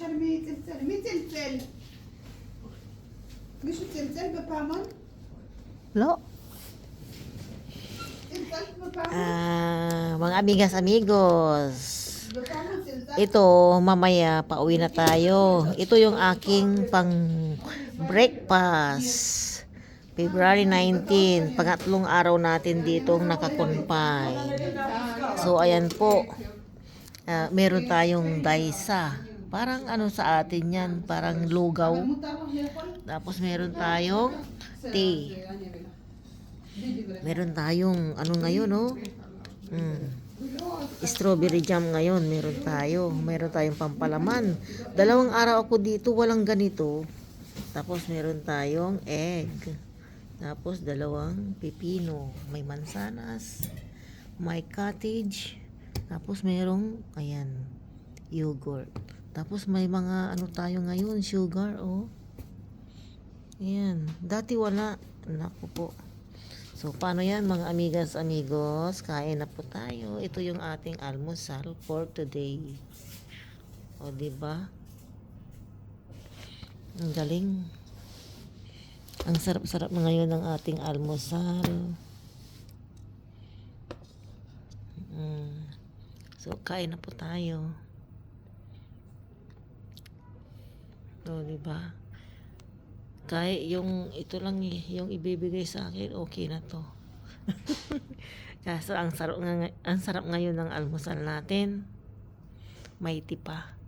تشربي تلتل مي تلتل مش تلتل ببامون Lo? تلتل ببامون Ah, mga amigas amigos. ببامون تلتل Ito, mamaya pauwi na tayo. Ito yung aking pang breakfast. February 19, pangatlong araw natin ditong nakakonfine. So, ayan po. Ah, meron tayong daisa. Parang ano sa atin yan, parang lugaw. Tapos meron tayong tea. Meron tayong ano ngayon, no? Mm. Strawberry jam ngayon, meron tayo. Meron tayong pampalaman. Dalawang araw ako dito, walang ganito. Tapos meron tayong egg. Tapos dalawang pipino. May mansanas. May cottage. Tapos merong, ayan, yogurt. Tapos may mga ano tayo ngayon, sugar, oh. Ayan. Dati wala. Naku po. So, paano yan mga amigas, amigos? Kain na po tayo. Ito yung ating almusal for today. O, di ba? Ang galing. Ang sarap-sarap na ngayon ng ating almusal. Mm. So, kain na po tayo. O, di ba? Kahit yung ito lang eh, yung ibibigay sa akin, okay na to. Kaso ang sarap ang sarap ngayon ng almusal natin. May tipa.